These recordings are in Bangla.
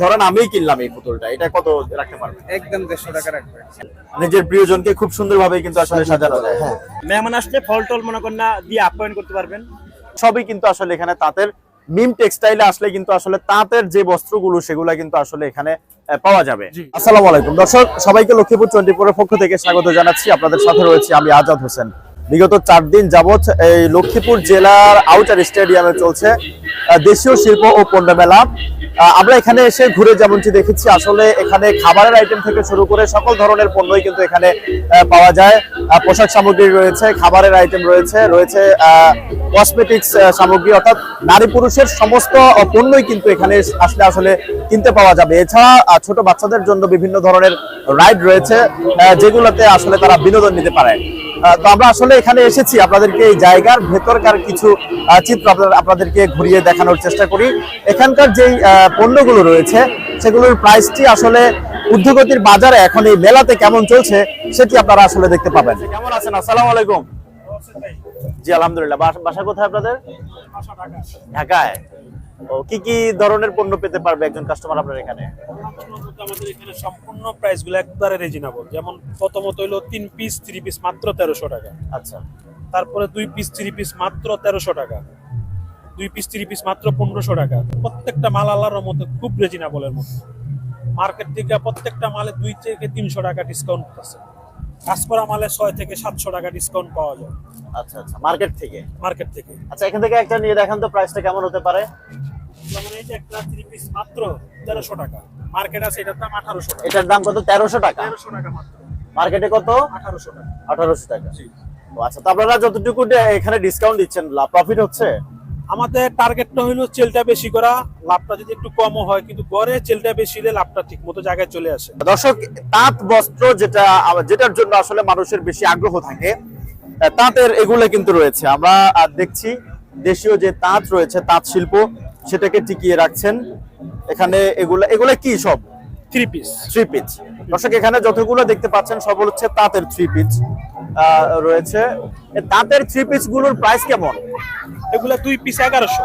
ধরেন আমিই কিনলাম এই পুতুলটা এটা কত রাখতে পারবেন? একদম দেড়শো টাকা রাখবে। নিজের প্রিয়জনকে খুব সুন্দরভাবে কিন্তু আসলে সাজানো যায়। হ্যাঁ। মেহমান আসলে ফল টল মনে করেন না দিয়ে আপ্যায়ন করতে পারবেন। সবই কিন্তু আসলে এখানে তাঁতের মিম টেক্সটাইলে আসলে কিন্তু আসলে তাঁতের যে বস্ত্রগুলো সেগুলো কিন্তু আসলে এখানে পাওয়া যাবে। আসসালামু আলাইকুম। দর্শক সবাইকে লক্ষ্মীপুর টোয়েন্টিপুরের পক্ষ থেকে স্বাগত জানাচ্ছি। আপনাদের সাথে রয়েছে আমি আজাদ হোসেন। বিগত চার দিন যাবৎ এই লক্ষ্মীপুর জেলার আউটার স্টেডিয়ামে চলছে দেশীয় শিল্প ও পণ্য মেলা। আমরা এখানে এসে ঘুরে যেমনটি দেখেছি, আসলে এখানে খাবারের আইটেম থেকে শুরু করে সকল ধরনের পণ্যই কিন্তু এখানে পাওয়া যায়। পোশাক সামগ্রী রয়েছে, খাবারের আইটেম রয়েছে রয়েছে কসমেটিক্স সামগ্রী, অর্থাৎ নারী পুরুষের সমস্ত পণ্যই কিন্তু এখানে আসলে আসলে কিনতে পাওয়া যাবে। এছাড়া ছোট বাচ্চাদের জন্য বিভিন্ন ধরনের রাইড রয়েছে যেগুলোতে আসলে তারা বিনোদন নিতে পারে। তো আমরা আসলে এখানে এসেছি আপনাদেরকে এই জায়গার ভেতরকার কিছু চিত্র আপনাদের- আপনাদেরকে ঘুরিয়ে দেখানোর চেষ্টা করি। এখানকার যেই আহ, পণ্যগুলো রয়েছে সেগুলোর প্রাইসটি আসলে উদ্যোগতির বাজারে এখন এই মেলাতে কেমন চলছে সেটি আপনারা আসলে দেখতে পাবেন। কেমন আছেন? আসসালামু আলাইকুম। জি আলহামদুলিল্লাহ। বাসা- বাসা কোথায় আপনাদের? ঢাকায়। ও কি কি ধরনের পণ্য পেতে পারবে একজন কাস্টমার আপনার এখানে? আমাদের এখানে সম্পূর্ণ প্রাইসগুলো একবারে রিজনেবল যেমন প্রথমত হইল তিন পিস থ্রি পিস মাত্র তেরোশো টাকা। আচ্ছা। তারপরে দুই পিস থ্রি পিস মাত্র তেরোশো টাকা। দুই পিস থ্রি পিস মাত্র পনেরোশো টাকা। প্রত্যেকটা মাল আল্লাহর মধ্যে খুব রিজনেবলের মধ্যে। মার্কেট থেকে প্রত্যেকটা মালে দুই থেকে তিনশো টাকা ডিসকাউন্ট আছে। কাজ করা মালে ছয় থেকে সাতশো টাকা ডিসকাউন্ট পাওয়া যায়। আচ্ছা আচ্ছা মার্কেট থেকে? মার্কেট থেকে। আচ্ছা এখান থেকে একটা নিয়ে দেখান তো প্রাইসটা কেমন হতে পারে? যেমন এই যে একটা থ্রি পিস মাত্র তেরোশো টাকা। মার্কেট আছে এটার দাম আঠারোশো টাকা। এটার দাম কত? তেরোশো টাকা? তেরোশো টাকা মাত্র। মার্কেটে কত? আঠারোশো টাকা। আঠারোশো টাকা। ও আচ্ছা তো আপনারা যতটুকু এখানে ডিসকাউন্ট দিচ্ছেন প্রফিট হচ্ছে? আমাদের টার্গেটটা হলো চেলটা বেশি করা, লাভটা যদি একটু কমও হয়, কিন্তু গড়ে চেলটা বেশি হলে লাভটা ঠিক মতো জায়গায় চলে আসে। দর্শক, তাঁত, বস্ত্র যেটা, যেটার জন্য আসলে মানুষের বেশি আগ্রহ থাকে, তাঁতের এগুলো কিন্তু রয়েছে। আমরা দেখছি দেশীয় যে তাঁত রয়েছে, তাঁত শিল্প, সেটাকে টিকিয়ে রাখছেন। এখানে এগুলো এগুলো কি সব? থ্রি পিস থ্রি পিচ দর্শক এখানে যতগুলো দেখতে পাচ্ছেন সব হচ্ছে তাঁতের থ্রি পিচ রয়েছে। তাঁতের থ্রি পিচগুলোর প্রাইস কেমন? এগুলা দুই পিস এগারোশো।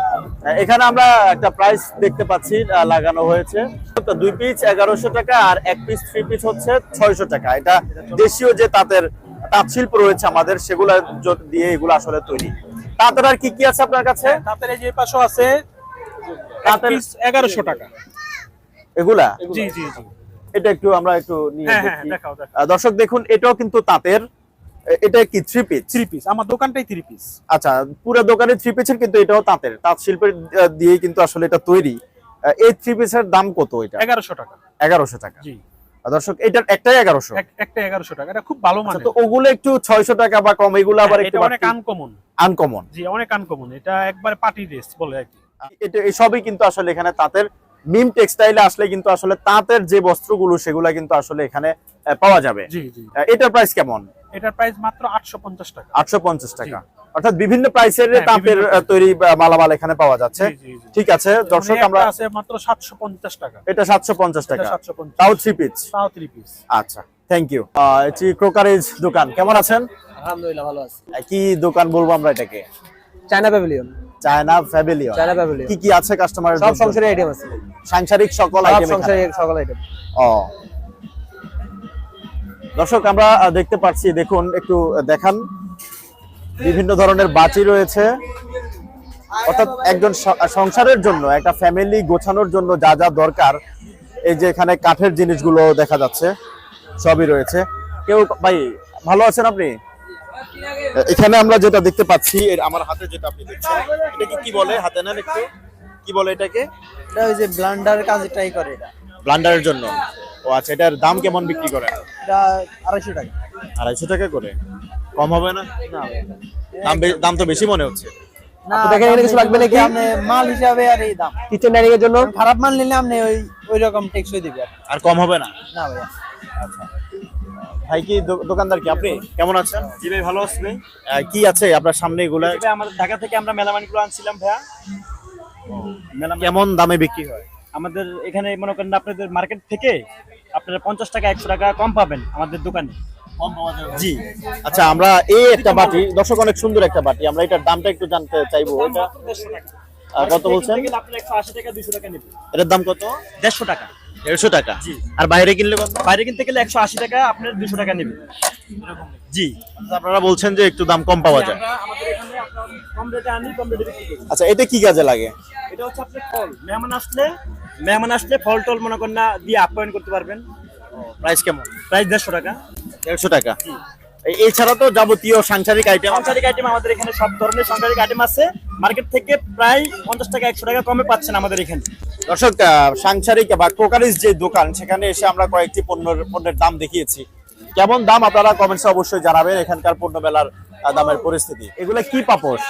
এখানে আমরা একটা প্রাইস দেখতে পাচ্ছি লাগানো হয়েছে। দুই পিস এগারোশো টাকা আর এক পিস থ্রি পিস হচ্ছে ছয়শো টাকা। এটা দেশীয় যে তাঁতের তাঁত শিল্প রয়েছে আমাদের সেগুলো দিয়ে এগুলো আসলে তৈরি। তাঁতের আর কি কি আছে আপনার কাছে? এই যে পাশও আছে তাঁতের পিস এগারোশো টাকা। এগুলা? জি জি জি। এটা একটু আমরা একটু নিয়ে হ্যাঁ হ্যাঁ দেখি। আহ, দর্শক দেখুন এটাও কিন্তু তাঁতের। এটা কি থ্রি পিস থ্রি পিস আমার দোকানটাই থ্রি পিস আচ্ছা পুরো দোকানে থ্রি পিসের কিন্তু এটাও তাঁতের। তাঁত শিল্পের দিয়েই কিন্তু আসলে এটা তৈরি। এই থ্রি পিসের দাম কত এটা? এগারোশো টাকা। এগারোশো টাকা। জি। দর্শক এটার একটাই এগারোশো। একটা এগারোশো টাকা। এটা খুব ভালো মানে তো ওগুলো একটু ছয়শো টাকা বা কম এগুলো আবার একটু অনেক আনকমন আনকমন জি অনেক আনকমন এটা একবারে পার্টি ড্রেস বলে আর কি। এটা কিন্তু আসলে এখানে তাঁতের। মিম টেক্সটাইলে আসলে কিন্তু আসলে তাঁতের যে বস্ত্রগুলো সেগুলো কিন্তু আসলে এখানে পাওয়া যাবে। জি জি। এটার প্রাইস কেমন? এটার প্রাইস মাত্র আটশো পঞ্চাশ টাকা। আটশো পঞ্চাশ টাকা। অর্থাৎ বিভিন্ন প্রাইসের হ্যাঁ, তাঁতের তৈরি মালামাল এখানে পাওয়া যাচ্ছে। ঠিক আছে দর্শক মানে আমরা আছে মাত্র সাতশো পঞ্চাশ টাকা। এটা সাতশো পঞ্চাশ টাকা। সাতশো পঞ্চাশ। তাও থ্রি পিস তাও থ্রি পিস আচ্ছা থ্যাংক ইউ এটি ক্রোকারেজ দোকান। কেমন আছেন? আলহামদুলিল্লাহ ভালো আছে। কি দোকান বলব আমরা এটাকে? China pavilion China family China pavilion কি কি আছে কাস্টমারের সব সংসারের আইটেম আছে। সাংসারিক সকল আইটেম সংসারের সকল আইটেম ও। দর্শক আমরা দেখতে পাচ্ছি দেখুন একটু দেখান। বিভিন্ন ধরনের বাটি রয়েছে। অর্থাৎ একজন সংসারের জন্য একটা ফ্যামিলি গোছানোর জন্য যা যা দরকার এই যে এখানে কাঠের জিনিসগুলো দেখা যাচ্ছে সবই রয়েছে। কেউ ভাই ভালো আছেন আপনি? এখানে আমরা যেটা দেখতে পাচ্ছি আমার হাতে যেটা আপনি দেখছেন এটাকে কি বলে? হাতে না একটু। কি বলে এটাকে? এটা ওই যে ব্লান্ডার কাজ ট্রাই করে এটা। ব্লান্ডারের জন্য। ও আচ্ছা এটার দাম কেমন বিক্রি করে এটা আড়াইশো টাকা। আড়াইশো টাকা করে? কম হবে না? দাম দাম তো বেশি মনে হচ্ছে। না আপনাদের এখানে কিছু লাগবে নাকি? আপনি মাল হিসাবে আর এই দাম। কিচেন ডাইনিং এর জন্য? খারাপ মাল নিলে আপনি ওই ওই রকম টেকসই দিবে। আর কম হবে না? না ভাইয়া। ভাই কি দোকানদার কি আপনি? কেমন আছেন? জি ভাই ভালো আছি কি আছে আপনার সামনে এগুলা? ভাই আমাদের ঢাকা থেকে আমরা মেলামানিগুলো আনছিলাম ভাইয়া। কেমন দামে বিক্রি হয়? আমাদের এখানে মনে করেন আপনাদের মার্কেট থেকে আপনারা পঞ্চাশ টাকা একশো টাকা কম পাবেন আমাদের দোকানে। জি। আচ্ছা আমরা এই একটা বাটি দর্শক অনেক সুন্দর একটা বাটি আমরা এটার দামটা একটু জানতে চাইব। কত বলছেন? এটার দাম কত? দেড়শো টাকা। দেড়শো টাকা। আর বাইরে কিনলে বাইরে কিনতে গেলে একশো আশি টাকা আপনার দুশো টাকা নেবে। জি। আপনারা বলছেন যে একটু দাম কম পাওয়া যায়। আমাদের এখানে আপনার কম রেটে আনি কম রেটে বিক্রি আচ্ছা এটা কি কাজে লাগে? এটা হচ্ছে আপনার ফল। মেহমান আসলে মেহমান আসলে ফল টল মনে করেন না দিয়ে আপ্যায়ন করতে পারবেন। প্রাইস কেমন? প্রাইস দেড়শো টাকা। দেড়শো টাকা। এছাড়া তো যাবতীয় সাংসারিক আইটেম সাংসারিক আইটেম আমাদের এখানে সব ধরনের সাংসারিক আইটেম আছে। মার্কেট থেকে প্রায় পঞ্চাশ টাকা একশো টাকা কমে পাচ্ছেন আমাদের এখানে। দর্শক আহ, সাংসারিক বা ক্রোকারিজ যে দোকান সেখানে এসে আমরা কয়েকটি পণ্যের পণ্যের দাম দেখিয়েছি। কেমন দাম আপনারা কমেন্টসে অবশ্যই জানাবেন এখানকার পণ্য মেলার দামের পরিস্থিতি। এগুলো কি পাপোশ?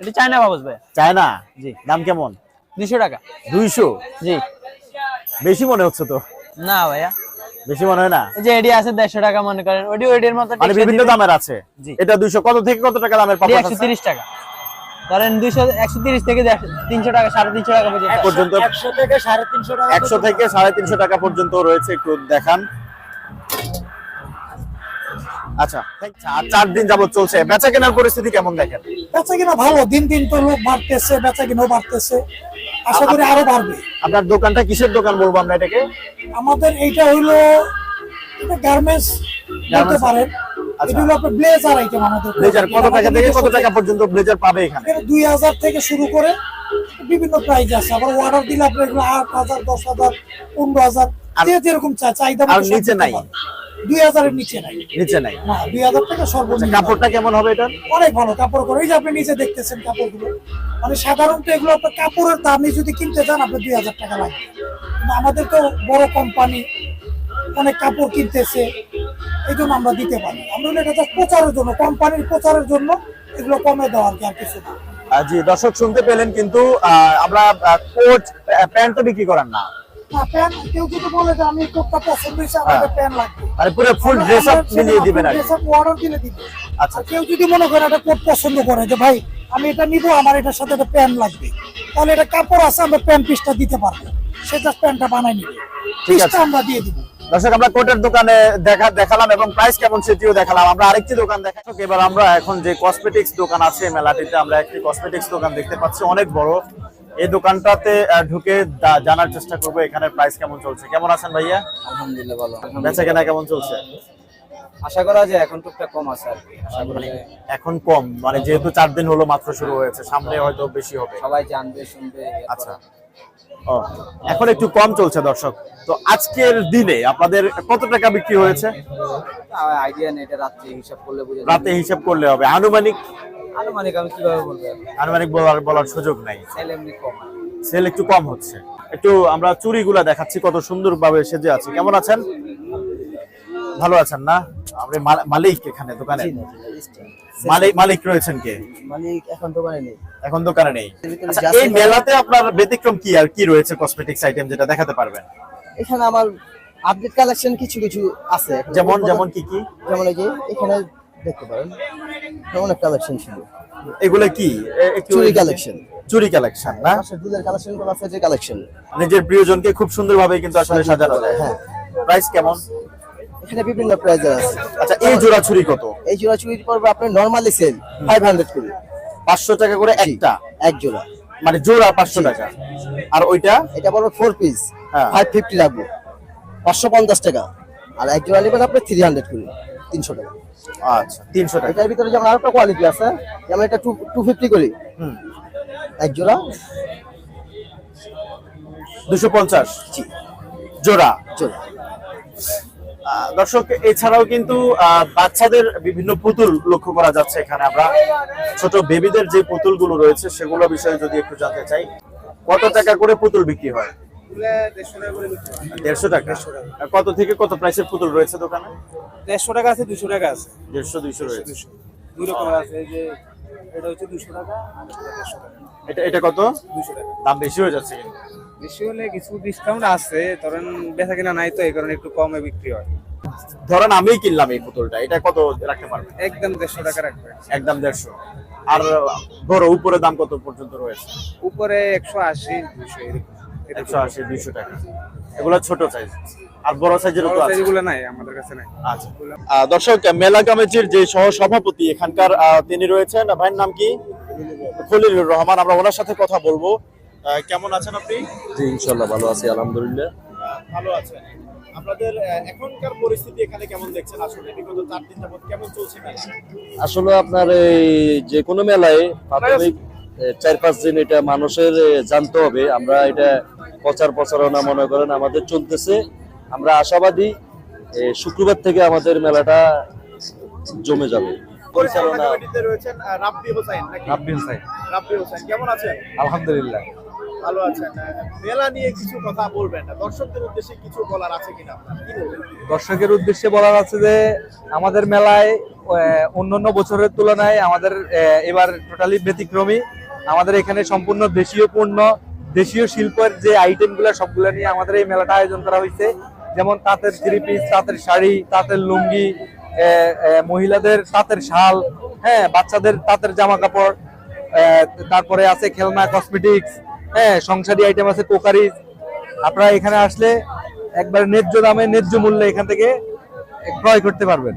এটা চায়না বাবুস ভাই। চায়না? জি। দাম কেমন? দুশো টাকা। দুইশো? জি। বেশি মনে হচ্ছে তো? না ভাইয়া। বেশি মনে হয় না? এই যে এডি আছে দেড়শো টাকা মনে করেন ওডি ওডির মতো মানে বিভিন্ন দামের আছে। এটা দুইশো কত থেকে কত টাকা দামের পাবেন একশো তিরিশ টাকা। ধরেন দুইশো একশো তিরিশ থেকে তিনশো টাকা সাড়ে তিনশো টাকা পর্যন্ত। পর্যন্ত একশো থেকে সাড়ে তিনশো টাকা একশো থেকে সাড়ে তিনশো টাকা পর্যন্ত রয়েছে একটু দেখান। আচ্ছা চার দিন যাবত চলছে। বেচা কেনার পরিস্থিতি কেমন দেখেন? বেচা কিনা ভালো দিন দিন তো লোক বাড়তেছে বেচা কিনাও বাড়তেছে। আশা করি আরও বাড়বে। আপনার দোকানটা কিসের দোকান বলব আমরা এটাকে? আমাদের এইটা হইল এটা গার্মেন্টস বলতে পারেন। আচ্ছা। আপনার ব্লেজার আইটেম আমাদের। ব্লেজার কত টাকা থেকে কত টাকা পর্যন্ত ব্লেজার পাবে এখানে? দুই হাজার থেকে শুরু করে বিভিন্ন প্রাইস আছে। আবার অর্ডার দিলে এগুলো যে যেরকম চাই চাহিদা আর নিচে নাই? দুই হাজারের নিচে নাই। নিচে নাই। না দুই হাজার টাকা সর্বনিম্ন। কাপড়টা কেমন হবে এটা? অনেক ভালো কাপড় করে। এই যে আপনি নিজে দেখতেছেন কাপড়গুলো। মানে সাধারণত এগুলো আপনার কাপড়ের দামে যদি কিনতে যান দুই হাজার টাকা লাগবে। আমাদের তো বড় কোম্পানি অনেক কাপড় কিনতেছে এই জন্য আমরা দিতে পারি। আমরা এটা প্রচারের জন্য কোম্পানির প্রচারের জন্য এগুলো কমে দেওয়া আর কি আর কিছু না। জি দর্শক শুনতে পেলেন কিন্তু আমরা কোট প্যান্ট তো বিক্রি করেন না। না কেউ যদি বলে যে আমি কোটটা পছন্দ হয়েছে আমাদের প্যান্ট লাগবে। মানে পুরো ফুল ড্রেস আপ মিলিয়ে দিবেন আর ড্রেস আপ অর্ডার দিলে দিবে। আচ্ছা। কেউ যদি মনে করে একটা কোট পছন্দ করে যে ভাই আমি এটা নিব আমার এটার সাথে একটা প্যান্ট লাগবে। তাহলে এটা কাপড় আছে আমরা প্যান্ট পিসটা দিতে পারব। সেটা প্যান্টটা বানাই নিবে। পিসটা আমরা দিয়ে দিব। দর্শক আমরা কোটের দোকানে দেখা দেখালাম এবং প্রাইস কেমন সেটিও দেখালাম। আমরা আরেকটি দোকান দেখাই। এবার আমরা এখন যে কসমেটিক্স দোকান আছে মেলাটিতে আমরা একটি কসমেটিক্স দোকান দেখতে পাচ্ছি অনেক বড়। এই দোকানটাতে ঢুকে জানার চেষ্টা করব এখানে প্রাইস কেমন চলছে। কেমন আছেন ভাইয়া? আলহামদুলিল্লাহ ভালো। বেচা কেনা কেমন চলছে? আশা করা যায় এখন টুকটাক কম আছে আর এখন কম মানে যেহেতু চার দিন হলো মাত্র শুরু হয়েছে সামনে হয়তো বেশি হবে। সবাই জানবে শুনবে আচ্ছা। এখন একটু কম চলছে দর্শক। তো আজকের দিনে আপনাদের কত টাকা বিক্রি হয়েছে? আইডিয়া নেই এটা রাত্রে হিসাব করলে বুঝে রাতে হিসাব করলে হবে। আনুমানিক? আনুমানিক আমি কীভাবে বলব? আনুমানিক বলার বলার সুযোগ নাই। সেল এমনি কম। সেল একটু কম হচ্ছে। একটু আমরা চুড়িগুলা দেখাচ্ছি কত সুন্দর ভাবে সেজে আছে। কেমন আছেন? ভালো আছেন না? আপনি মালিক এখানে দোকানে। মালিক মালিক রয়েছেন কে? মালিক এখন দোকানে নেই। এখন দোকানে নেই। আচ্ছা, এই মেলাতে আপনার ব্যতিক্রম কি আর কি রয়েছে কসমেটিক্স আইটেম যেটা দেখাতে পারবেন? এখানে আমার আপডেট কালেকশন কিছু কিছু আছে যেমন যেমন কি কি? যেমন এই যে এখানে দেখতে পারেন অনেক কালেকশন ছিল। এগুলো কি? চুরি কালেকশন চুরি কালেকশন না? দুধের কালেকশনগুলো আছে যে কালেকশন নিজের প্রিয়জনকে খুব সুন্দরভাবে কিন্তু আসলে সাজানো যায়। হ্যাঁ। প্রাইস কেমন? এখানে বিভিন্ন প্রাইজের আছে। আচ্ছা এই জোড়া চুরি কত? এই জোড়া চুরি পড়বে আপনার নর্মালি সেল ফাইভ হান্ড্রেড করে। পাঁচশো টাকা করে একটা? এক জোড়া। মানে জোড়া পাঁচশো টাকা। আর ওইটা? এটা পড়বে ফোর পিস হ্যাঁ। ফাইভ ফিফটি রাখব পাঁচশো পঞ্চাশ টাকা। আর এক জোড়া নেবেন আপনি থ্রি হান্ড্রেড করে তিনশো টাকা। আচ্ছা তিনশো টাকা। এটার ভিতরে যেমন আরেকটা কোয়ালিটি আছে যেমন এটা টু টু ফিফটি করি। হুম। এক জোড়া। দুশো পঞ্চাশ? জি। জোড়া? জোড়া। দর্শক এছাড়াও কিন্তু বাচ্চাদের বিভিন্ন পুতুল লক্ষ্য করা যাচ্ছে এখানে। আমরা ছোট বেবিদের যে পুতুলগুলো রয়েছে সেগুলো বিষয়ে যদি একটু জানতে চাই কত টাকা করে পুতুল বিক্রি হয়? দেড়শো টাকা। কত থেকে কত প্রাইসের পুতুল রয়েছে দোকানে? দেড়শো টাকা আছে দুশো টাকা আছে। দেড়শো দুইশো রয়েছে। দুই রকম আছে যে এটা হচ্ছে দুশো টাকা আর এটা দেড়শো টাকা। এটা এটা কত? দুশো টাকা। দাম বেশি হয়ে যাচ্ছে কিন্তু। বেশি হলে কিছু ডিসকাউন্ট আছে ধরেন বেচা কিনা নাই তো এই কারণে একটু কমে বিক্রি হয়। ধরেন আমি কিনলাম এই পুতুলটা এটা কত রাখতে পারবেন? একদম দেড়শো টাকা রাখবে একদম দেড়শো। আর ধরো উপরে দাম কত পর্যন্ত রয়েছে? উপরে একশো আশি দুশো। একশো আশি দুইশো টাকা। এগুলো ছোট সাইজ আর বড় সাইজেরও তো আছে। সাইজগুলো নাই আমাদের কাছে নাই। আচ্ছা। দর্শক মেলা কমিটির যে সহ সভাপতি এখানকার তিনি রয়েছেন। ভাইয়ের নাম কি? খলিলুর রহমান। আমরা ওনার সাথে কথা বলব। কেমন আছেন আপনি? জি ইনশাল্লাহ ভালো আছি আলহামদুলিল্লাহ। ভালো আছেন। আপনাদের এখনকার পরিস্থিতি এখানে কেমন দেখছেন আসলে? বিগত চার দিন যাবত কেমন চলছে মেলা? আসলে আপনার এই যে কোনো মেলায় প্রাথমিক চার পাঁচ দিন এটা মানুষের জানতে হবে। আমরা এটা প্রচার প্রচারণা মনে করেন আমাদের চলতেছে। আমরা আশাবাদী শুক্রবার থেকে আমাদের মেলাটা জমে যাবে। পরিচালনা কমিটিতে রয়েছেন রাব্বি হোসেন নাকি? রাব্বিন সাইড রাব্বি হোসেন কেমন আছেন? আলহামদুলিল্লাহ। ভালো আছেন? মেলা নিয়ে কিছু কথা বলবেন দর্শকদের উদ্দেশ্যে কিছু বলার আছে কিনা? কি দর্শকের উদ্দেশ্যে বলার আছে যে, আমাদের মেলায় অন্যান্য বছরের তুলনায় আমাদের এবার টোটালি ব্যতিক্রমী। আমাদের এখানে সম্পূর্ণ দেশীয় পণ্য, দেশীয় শিল্পের যে আইটেমগুলো সবগুলো নিয়ে আমাদের এই মেলাটা আয়োজন করা হয়েছে। যেমন তাঁতের থ্রি পিস তাঁতের শাড়ি, তাঁতের লুঙ্গি মহিলাদের তাঁতের শাল হ্যাঁ বাচ্চাদের তাঁতের জামা কাপড় তারপরে আছে খেলনা কসমেটিক্স হ্যাঁ সংসারী আইটেম আছে, কোকারি। আপনারা এখানে আসলে একবার ন্যায্য দামে, ন্যায্য মূল্যে এখান থেকে ক্রয় করতে পারবেন।